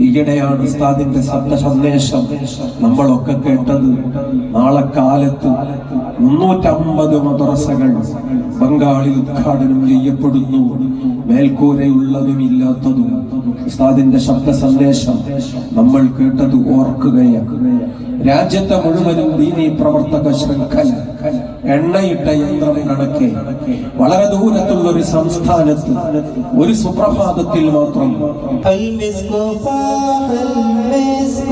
ഈയിടെയാണ് ഉസ്താദിന്റെ ശബ്ദ സന്ദേശം നമ്മളൊക്കെ കേട്ടത്. നാളെ കാലത്ത് മുന്നൂറ്റമ്പത് മദ്രസകൾ ബംഗാളിൽ ഉദ്ഘാടനം ചെയ്യപ്പെടുന്നു. മേൽക്കൂരയുള്ളതും ഇല്ലാത്തതും. ഉസ്താദിന്റെ ശബ്ദ സന്ദേശം നമ്മൾ കേട്ടത് ഓർക്കുകയാണ്. രാജ്യത്തെ മുഴുവനും ദീനീ പ്രവർത്തക ശൃംഖല എണ്ണയിട്ട യന്ത്രം കണക്കെ വളരെ ദൂരത്തുള്ള ഒരു സംസ്ഥാനത്ത് ഒരു സുപ്രഭാതത്തിൽ മാത്രം المسك فاح المسك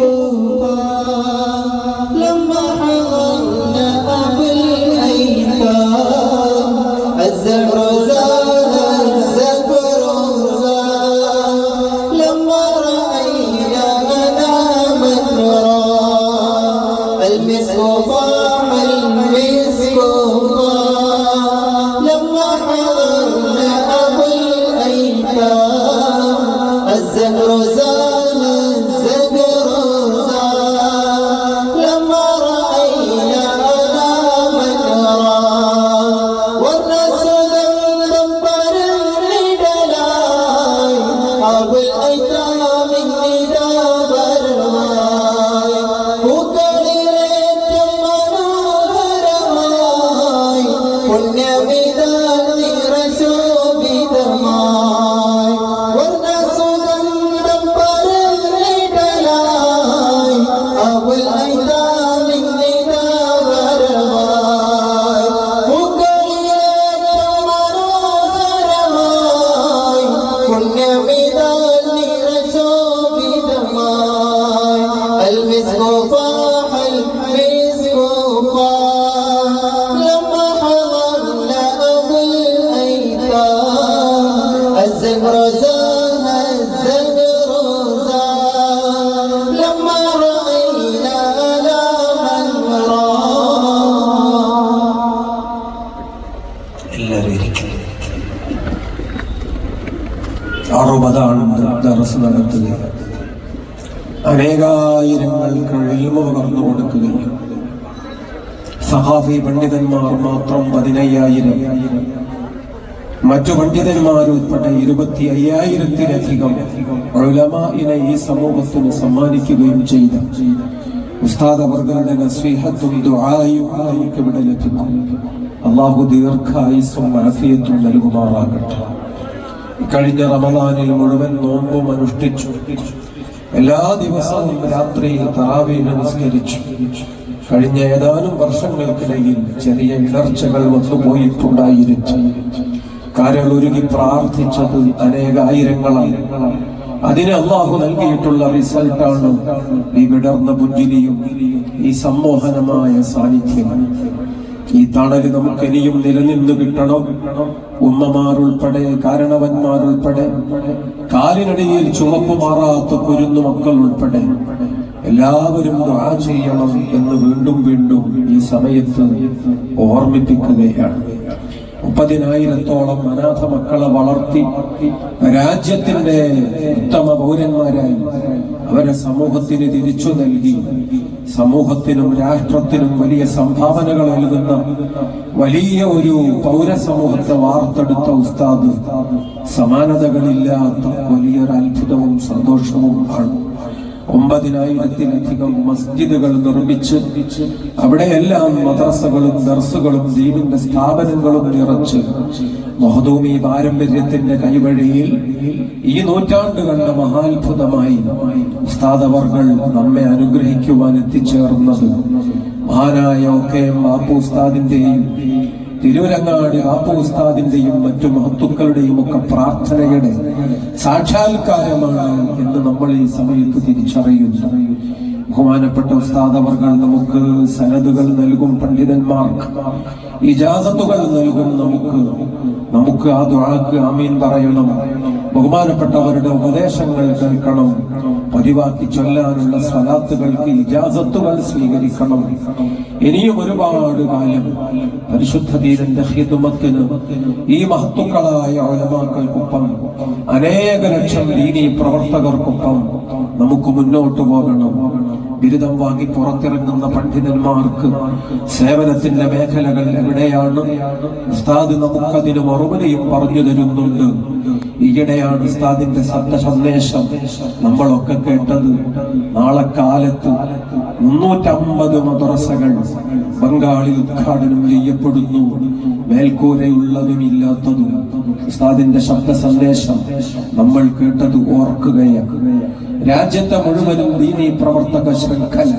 فاح لما حضرنا ദർസ് നടത്തുക അനേകായിരങ്ങൾക്ക് എൽമ പകർന്നു കൊടുക്കുകയും സഹാഫി പണ്ഡിതന്മാർ മാത്രം പതിനയ്യായിരം മറ്റു പണ്ഡിതന്മാർ ഉൾപ്പെടെ ഇരുപത്തി അയ്യായിരത്തിലധികം ഉലമാഇനെ ഈ സമൂഹത്തിന് സമ്മാനിക്കുകയും ചെയ്ത. ഉസ്താദ് അള്ളാഹു ദീർഘായുസ്സും മനസ്സിയത്തും നൽകുമാറാകട്ടെ. കഴിഞ്ഞ റമദാനിൽ മുഴുവൻ നോമ്പും അനുഷ്ഠിച്ചു. എല്ലാ ദിവസവും രാത്രിയിൽ തറാവി നമസ്കരിച്ചു കഴിഞ്ഞ ഏതാനും വർഷങ്ങൾക്കിടയിൽ ചെറിയ ഇടർച്ചകൾ വന്നുപോയിട്ടുണ്ടായിരുന്നു. കരളൊരുകി പ്രാർത്ഥിച്ചത് അനേകായിരങ്ങളാണ്. അതിന് അള്ളാഹു നൽകിയിട്ടുള്ള റിസൾട്ടാണ് ഈ വിടർന്ന പുഞ്ചിരിയും ഈ സമ്മോഹനമായ സാന്നിധ്യം. ഈ തണൽ നമുക്ക് ഇനിയും നിലനിന്ന് കിട്ടണം. ഉമ്മമാരുൾപ്പെടെ കാരണവന്മാരുൾപ്പെടെ കാലിനടിയിൽ ചുമപ്പ് മാറാത്ത കുരുന്നു മക്കൾ ഉൾപ്പെടെ എല്ലാവരും ദുആ ചെയ്യണം എന്ന് വീണ്ടും വീണ്ടും ഈ സമയത്ത് ഓർമ്മിപ്പിക്കുകയാണ്. മുപ്പതിനായിരത്തോളം അനാഥ മക്കളെ വളർത്തി രാജ്യത്തിന്റെ ഉത്തമ പൗരന്മാരായി അവരെ സമൂഹത്തിന് തിരിച്ചു നൽകി. സമൂഹത്തിനും രാഷ്ട്രത്തിനും വലിയ സംഭാവനകൾ നൽകുന്ന വലിയ ഒരു പൗരസമൂഹത്തെ വാർത്തെടുത്ത ഉസ്താദ്. സമാനതകളില്ലാത്ത വലിയൊരു അത്ഭുതവും സന്തോഷവും ആണ്. ഒമ്പതിനായിരത്തിലധികം മസ്ജിദുകൾ നിർമ്മിച്ച് അവിടെയെല്ലാം മദ്രസകളും ദർസുകളും ദീപിന്റെ സ്ഥാപനങ്ങളും നിറച്ച് മഹദൂമി പാരമ്പര്യത്തിന്റെ കൈവഴിയിൽ ഈ നൂറ്റാണ്ട് കണ്ട മഹാത്ഭുതമായി ഉസ്താദവർകൾ നമ്മെ അനുഗ്രഹിക്കുവാൻ എത്തിച്ചേർന്നത് മഹാനായ ഒക്കെ ബാപ്പു ഉസ്താദിന്റെയും തിരുവരങ്ങാട് ആപ്പു ഉസ്താദിന്റെയും മറ്റു മഹത്തുക്കളുടെയും ഒക്കെ പ്രാർത്ഥനയുടെ സാക്ഷാത്കാരമാണ് എന്ന് നമ്മൾ ഈ സമയത്ത് തിരിച്ചറിയുന്നു. ബഹുമാനപ്പെട്ട ഉസ്താദ് അവർക്ക് നമുക്ക് സനദുകൾ നൽകും പണ്ഡിതന്മാർക്ക് ഇജാസത്തുകൾ നൽകും നമുക്ക് നമുക്ക് ആ ദുആക്ക് ആമീൻ പറയണം. ബഹുമാനപ്പെട്ടവരുടെ ഉപദേശങ്ങൾ കേൾക്കണം. പതിവാക്കി ചൊല്ലാനുള്ള സ്വലാത്തുകൾക്ക് ഇജാസത്തുകൾ സ്വീകരിക്കണം. ഇനിയും ഒരുപാട് കാലം പരിശുദ്ധ തീരന്റെ ഹിതുമത്തിന് ഈ മഹത്തുക്കളായ ഒലമാക്കൾക്കൊപ്പം അനേക ലക്ഷം രീതി പ്രവർത്തകർക്കൊപ്പം നമുക്ക് മുന്നോട്ട് പോകണം. ബിരുദം വാങ്ങി പുറത്തിറങ്ങുന്ന പണ്ഡിതന്മാർക്ക് സേവനത്തിന്റെ മേഖലകൾ എവിടെയാണ്? ഉസ്താദ് നമുക്കതിന് മറുപടിയും പറഞ്ഞു തരുന്നുണ്ട്. ഈയിടെയാണ് ഉസ്താദിന്റെ സത്യ സന്ദേശം നമ്മളൊക്കെ കേട്ടത്. നാളെ കാലത്ത് മുന്നൂറ്റമ്പത് മദ്രസകൾ ബംഗാളിൽ ഉദ്ഘാടനം ചെയ്യപ്പെടുന്നു. മേൽക്കൂരയുള്ളതും ഇല്ലാത്തതും ഉസ്താദിന്റെ ശബ്ദ സന്ദേശം നമ്മൾ കേട്ടത് ഓർക്കുകയാണ്. രാജ്യത്തെ മുഴുവനും ദീനീ പ്രവർത്തക ശൃംഖല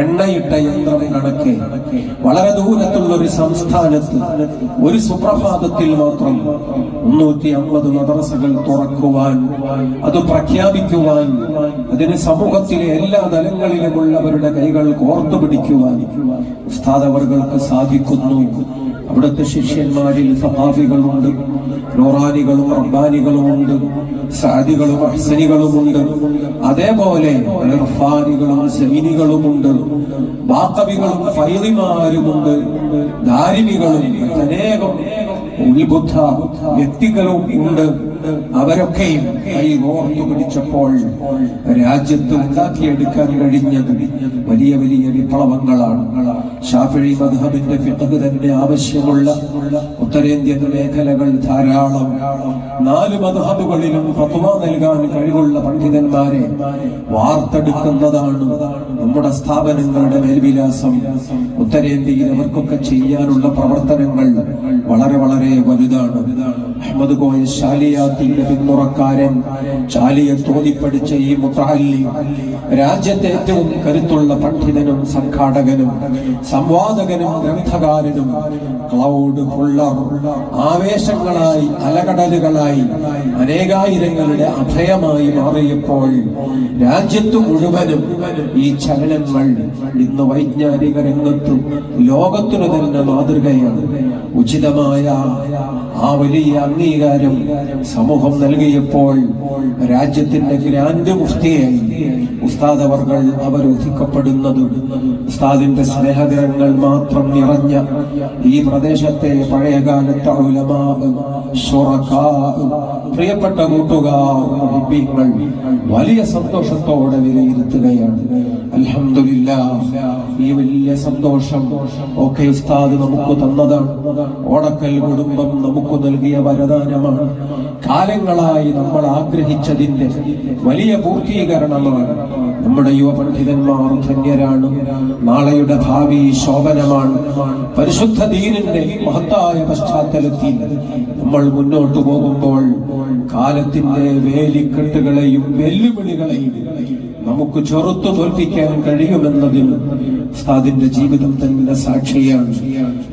എണ്ണയിട്ട യന്ത്രം കണക്ക് വളരെ ദൂരത്തുള്ള ഒരു സംസ്ഥാനത്ത് ഒരു സുപ്രഭാതത്തിൽ മാത്രം മുന്നൂറ്റി അമ്പത് മദ്രസകൾ തുറക്കുവാൻ അത് പ്രഖ്യാപിക്കുവാൻ അതിന് സമൂഹത്തിലെ എല്ലാ തലങ്ങളിലുമുള്ളവരുടെ കൈകൾ കോർത്തു പിടിക്കുവാൻ ഉസ്താദവർക്ക് സാധിക്കുന്നു. അവിടുത്തെ ശിഷ്യന്മാരിൽ സഹാഫികളുണ്ട് നൂറാനികളും റബ്ബാനികളുമുണ്ട് സാദികളും അഹ്സനികളുമുണ്ട് അതേപോലെ ഇർഫാനികളും വാക്കവികളും ഫൈറിമാരുമുണ്ട് ദാരിമികളും അനേകം ഉത്ബുദ്ധ വ്യക്തികളും ഉണ്ട്. അവരൊക്കെയും കൈ ഓർത്തു പിടിച്ചപ്പോൾ രാജ്യത്ത് ഉണ്ടാക്കിയെടുക്കാൻ കഴിഞ്ഞത് വലിയ വലിയ വിപ്ലവങ്ങളാണ്. ഷാഫിഴി മധബിന്റെ ഫിഖ് തന്നെ ആവശ്യമുള്ള ഉത്തരേന്ത്യൻ മേഖലകൾ ധാരാളം. നാല് മധബുകളിലും ഫത്വ നൽകാൻ കഴിവുള്ള പണ്ഡിതന്മാരെ വാർത്തെടുക്കുന്നതാണ് നമ്മുടെ സ്ഥാപനങ്ങളുടെ മേൽവിലാസം. ഉത്തരേന്ത്യയിൽ അവർക്കൊക്കെ ചെയ്യാനുള്ള പ്രവർത്തനങ്ങൾ വളരെ വളരെ വലുതാണ്. അഹമ്മദ് കോയ ശാലിയാത്തിന്റെ പിന്മുറക്കാരൻ ചാലിയെ തോന്നിപ്പടിച്ച ഈ മുത്താലി രാജ്യത്തെ ഏറ്റവും കരുത്തുള്ള പണ്ഡിതനും സംഘാടകനും സംവാദകനും ഗ്രന്ഥകാരനും ക്ലൗഡ് ഫുള്ളർ ആവേശങ്ങളായി അലകടലുകളായി അനേകായിരങ്ങളുടെ അഭയമായി മാറിയപ്പോൾ രാജ്യത്തു മുഴുവനും ഈ ചലനങ്ങൾ ഇന്ന് വൈജ്ഞാനിക രംഗത്തും ലോകത്തിനു തന്നെ മാതൃകയാണ്. ഉചിതമായ ആ വലിയ അംഗീകാരം സമൂഹം നൽകിയപ്പോൾ രാജ്യത്തിന്റെ ഗ്രാൻഡ് മുഫ്തിയായി. ഉസ്താദ് അവർകൾ അവരോധിക്കപ്പെടുന്നതും. ഉസ്താദിന്റെ സ്നേഹഗ്രഹങ്ങൾ മാത്രം നിറഞ്ഞ ഈ പ്രദേശത്തെ പഴയകാലത്തെ പ്രിയപ്പെട്ട കൂട്ടുകാർ വലിയ സന്തോഷത്തോടെ വിലയിരുത്തുകയാണ്. അലഹമില്ല ഈ വലിയ സന്തോഷം ഒക്കെ ഉസ്താദ് നമുക്ക് തന്നതാണ്. ഓടക്കൽ കുടുംബം നമുക്ക് നൽകിയ വരദാനമാണ്. കാലങ്ങളായി നമ്മൾ ആഗ്രഹിച്ചതിന്റെ വലിയ പൂർത്തീകരണമാണ്. നമ്മുടെ യുവ പണ്ഡിതന്മാർ ധന്യരാണ്. നാളെയുടെ ഭാവി ശോഭനമാണ്. പരിശുദ്ധ ദീനിന്റെ മഹത്തായ പശ്ചാത്തലത്തിൽ നമ്മൾ മുന്നോട്ട് പോകുമ്പോൾ കാലത്തിന്റെ വേലിക്കെട്ടുകളെയും വെല്ലുവിളികളെയും നമുക്ക് ചെറുത്തു തോൽപ്പിക്കാൻ കഴിയുമെന്നതിന് ഉസ്താദിന്റെ ജീവിതം തന്നെ സാക്ഷിയാണ്.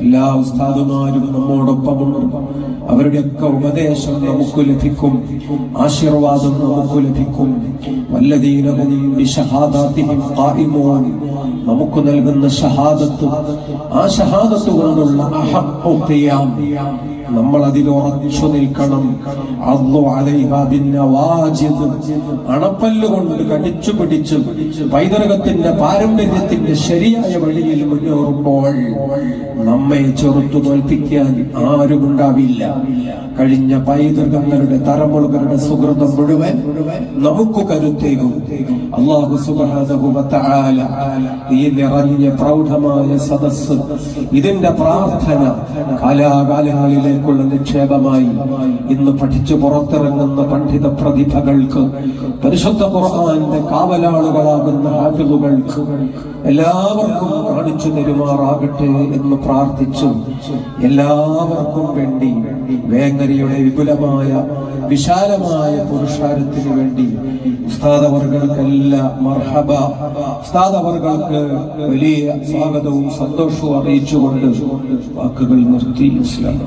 എല്ലാ ഉസ്താദുമാരും നമ്മോടൊപ്പമുണ്ട്. അവരുടെയൊക്കെ ഉപദേശം നമുക്ക് ലഭിക്കും. ആശീർവാദം നമുക്ക് ലഭിക്കും. വല്ലതീനവും നമുക്ക് നൽകുന്ന ഷഹാദത്ത് ആ ഷഹാദത്ത് കൊണ്ടുള്ള നമ്മൾ അതിൽ ഉറച്ചു നിൽക്കണം. അണപ്പല്ല് കൊണ്ട് കടിച്ചു പിടിച്ചു പൈതൃകത്തിന്റെ പാരമ്പര്യത്തിന്റെ ശരിയായ വഴിയിൽ മുന്നേറുമ്പോൾ നമ്മെ ചെറുത്തു തോൽപ്പിക്കാൻ ആരുമുണ്ടാവില്ല കഴിഞ്ഞ പൈതൃകങ്ങളുടെ തലമുറകളുടെ സുഹൃതം മുഴുവൻ നമുക്ക് കരുത്തേകും. അള്ളാഹു തആല ഈ നിറഞ്ഞ പ്രൗഢമായ സദസ് ഇതിന്റെ പ്രാർത്ഥന കാലാകാലങ്ങളിലേക്കുള്ള നിക്ഷേപമായി ഇന്ന് പഠിച്ചു പുറത്തിറങ്ങുന്ന പണ്ഡിത പ്രതിഭകൾക്ക് പരിശുദ്ധ ഖുർആന്റെ കാവലാളുകളാകുന്ന ഹാഫിളുകൾക്ക് എല്ലാവർക്കും കാണിച്ചു തരുമാറാകട്ടെ എന്ന് പ്രാർത്ഥിച്ചു. എല്ലാവർക്കും വേണ്ടി വേങ്ങരയുടെ വിപുലമായ വിശാലമായ പുരുഷാരത്തിന് വേണ്ടി ഉസ്താദവർകൾക്ക് വലിയ സ്വാഗതവും സന്തോഷവും അറിയിച്ചുകൊണ്ട് വാക്കുകൾ നിർത്തി. ഇസ്ലാം